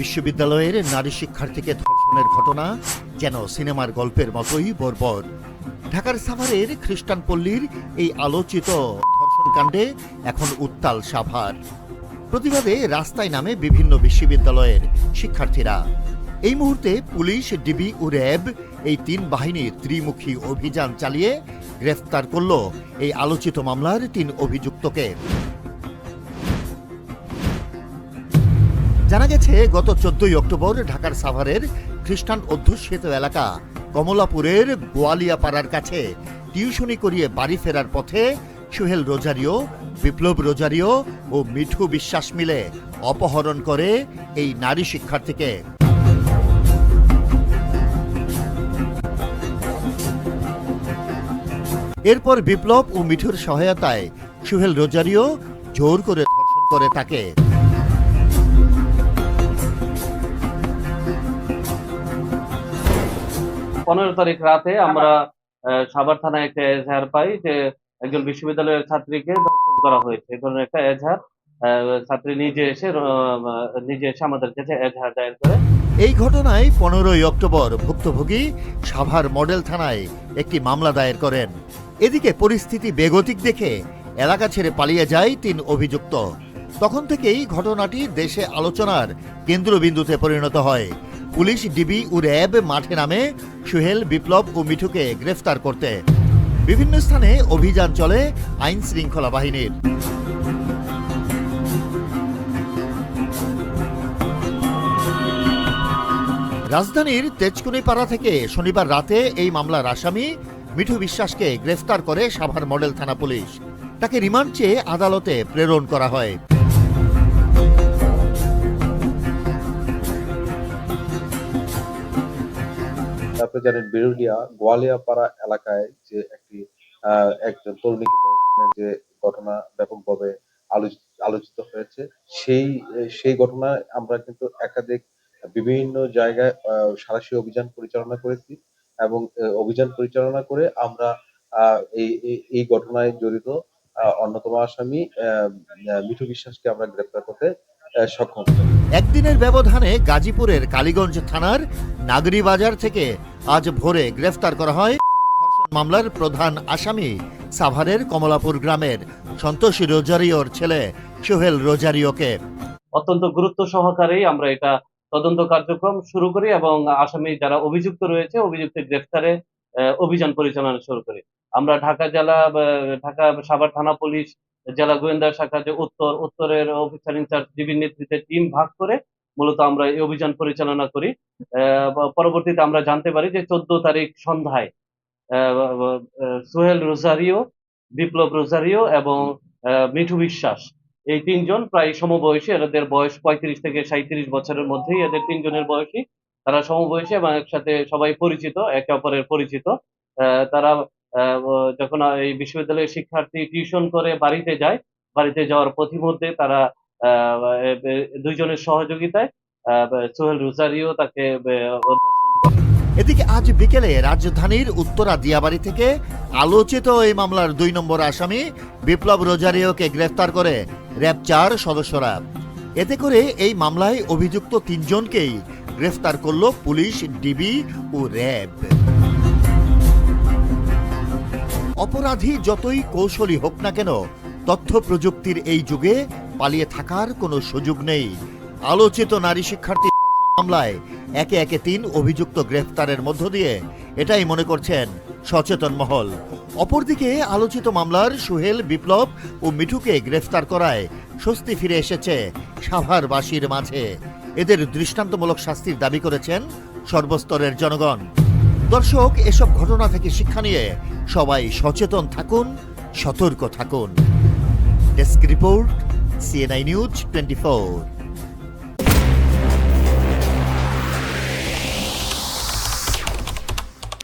বিশ্ববিদ্যালয়ের নারী শিক্ষার্থীকে ধর্ষণের ঘটনা, যেন সিনেমার গল্পের মতোই বর্বর। ঢাকার সাভারের খ্রিস্টান পল্লীর এই আলোচিত ধর্ষণকাণ্ডে এখন উত্তাল সাভার। প্রতিবাদে রাস্তায় নামে বিভিন্ন বিশ্ববিদ্যালয়ের শিক্ষার্থীরা। এই মুহূর্তে পুলিশ, ডিবি ও র্যাব এই তিন বাহিনীর ত্রিমুখী অভিযান চালিয়ে গ্রেফতার করল এই আলোচিত মামলার তিন অভিযুক্তকে। জানা গেছে, গত চোদ্দই অক্টোবর ঢাকার সাভারের খ্রিস্টান অধ্যুষিত এলাকা কমলাপুরের গোয়ালিয়াপাড়ার কাছে টিউশনি করিয়ে বাড়ি ফেরার পথে সুহেল রোজারিও, বিপ্লব রোজারিও ও মিঠু বিশ্বাস মিলে অপহরণ করে এই নারী শিক্ষার্থীকে। এরপর বিপ্লব ও মিঠুর সহায়তায় সুহেল রোজারিও জোর করে ধর্ষণ করে তাকে। পনেরো তারিখ রাতে আমরা সাভার থানায় একটা এজাহার পাই যে একজন বিশ্ববিদ্যালয়ের ছাত্রীকে ধর্ষণ করা হয়েছে। এই ধরনের একটা এজাহার ছাত্রী নিজে এসে নিজে এসে আমাদের কাছে এজাহার দায়ের করে। এই ঘটনায় পনেরোই অক্টোবর ভুক্তভোগী সাভার মডেল থানায় একটি মামলা দায়ের করেন। এদিকে পরিস্থিতি বেগতিক দেখে এলাকা ছেড়ে পালিয়ে যায় তিন অভিযুক্ত। তখন থেকেই ঘটনাটি দেশে আলোচনার কেন্দ্রবিন্দুতে পরিণত হয়। পুলিশ ডিবি ও র্যাব মাঠে নামে সুহেল, বিপ্লব ও মিঠুকে গ্রেফতার করতে। বিভিন্ন স্থানে অভিযান চলে আইন শৃঙ্খলা বাহিনীর। রাজধানীর তেজকুনিপাড়া থেকে শনিবার রাতে এই মামলার আসামি মিঠু বিশ্বাসকে গ্রেফতার করে সাভার মডেল থানা পুলিশ। তাকে রিমান্ড চেয়ে আদালতে প্রেরণ করা হয়। আপনি জানেন বিরুলিয়া গোয়ালিয়াপাড়া এলাকায় যে একটি একজন তরুণীকে ধর্ষণের যে ঘটনা ব্যাপকভাবে আলোচিত হয়েছে, সেই সেই ঘটনায় আমরা কিন্তু একাধিক বিভিন্ন জায়গায় সাঁড়াশি অভিযান পরিচালনা করেছি এবং অভিযান পরিচালনা করে আমরা এই, এই- ঘটনায় জড়িত অন্যতম আসামি মিঠু বিশ্বাসকে আমরা গ্রেপ্তার করতে সক্ষম। একদিনের ব্যবধানে গাজীপুরের কালীগঞ্জ থানার নাগরি বাজার থেকে আজ ভোরে গ্রেফতার করা হয় মামলার প্রধান আসামি সাভারের কমলাপুর গ্রামের সন্তোষী রোজারিওর ছেলে সোহেল রোজারিওকে। অত্যন্ত গুরুত্ব সহকারেই আমরা এটা তদন্ত কার্যক্রম শুরু করি এবং আসামি যারা অভিযুক্ত রয়েছে অভিযুক্তের গ্রেফতারে আহ, অভিযান পরিচালনা শুরু করি। আমরা ঢাকা জেলা ঢাকা সাভার থানা পুলিশ জেলা গোয়েন্দা শাখা যে উত্তর, উত্তরের অফিসার ইনচার্জ ডিবির নেতৃত্বে টিম ভাগ করে মূলত আমরা এই অভিযান পরিচালনা করি। পরবর্তীতে আমরা জানতে পারি যে চোদ্দ তারিখ সন্ধ্যায় সোহেল রোজারিও, বিপ্লব রোজারিও এবং মিঠু বিশ্বাস এই তিনজন প্রায় সমবয়সী, এদের বয়স পঁয়ত্রিশ থেকে সাঁত্রিশ বছরের মধ্যেই এদের তিনজনের বয়সী। তারা সমবয়সী এবং একসাথে সবাই পরিচিত, একে অপরের পরিচিত। তারা যখন এই বিশ্ববিদ্যালয়ের শিক্ষার্থী টিউশন করে বাড়িতে যায়, বাড়িতে যাওয়ার পথিমধ্যে তারা দুইজনের সহযোগিতায় সোহেল রোজারিও তাকে। এদিকে আজ বিকেলে রাজধানীর উত্তরা দিয়াবাড়ি থেকে আলোচিত এই মামলার দুই নম্বর আসামি বিপ্লব রোজারিওকে গ্রেফতার করে র্যাব চার সদস্যরা এতে করে এই মামলায় অভিযুক্ত তিনজনকেই গ্রেফতার করল পুলিশ, ডিবি ও র্যাব অপরাধী যতই কৌশলী হোক না কেন, তথ্য প্রযুক্তির এই যুগে পালিয়ে থাকার কোনো সুযোগ নেই। আলোচিত নারী শিক্ষার্থী মামলায় একে একে তিন অভিযুক্ত গ্রেফতারের মধ্য দিয়ে এটাই মনে করছেন সচেতন মহল। অপরদিকে আলোচিত মামলার সুহেল, বিপ্লব ও মিঠুকে গ্রেফতার করায় স্বস্তি ফিরে এসেছে সাভারবাসীর মাঝে। এদের দৃষ্টান্তমূলক শাস্তির দাবি করেছেন সর্বস্তরের জনগণ। দর্শক, এসব ঘটনা থেকে শিক্ষা নিয়ে সবাই সচেতন থাকুন, সতর্ক থাকুন। Desk report CNI news twenty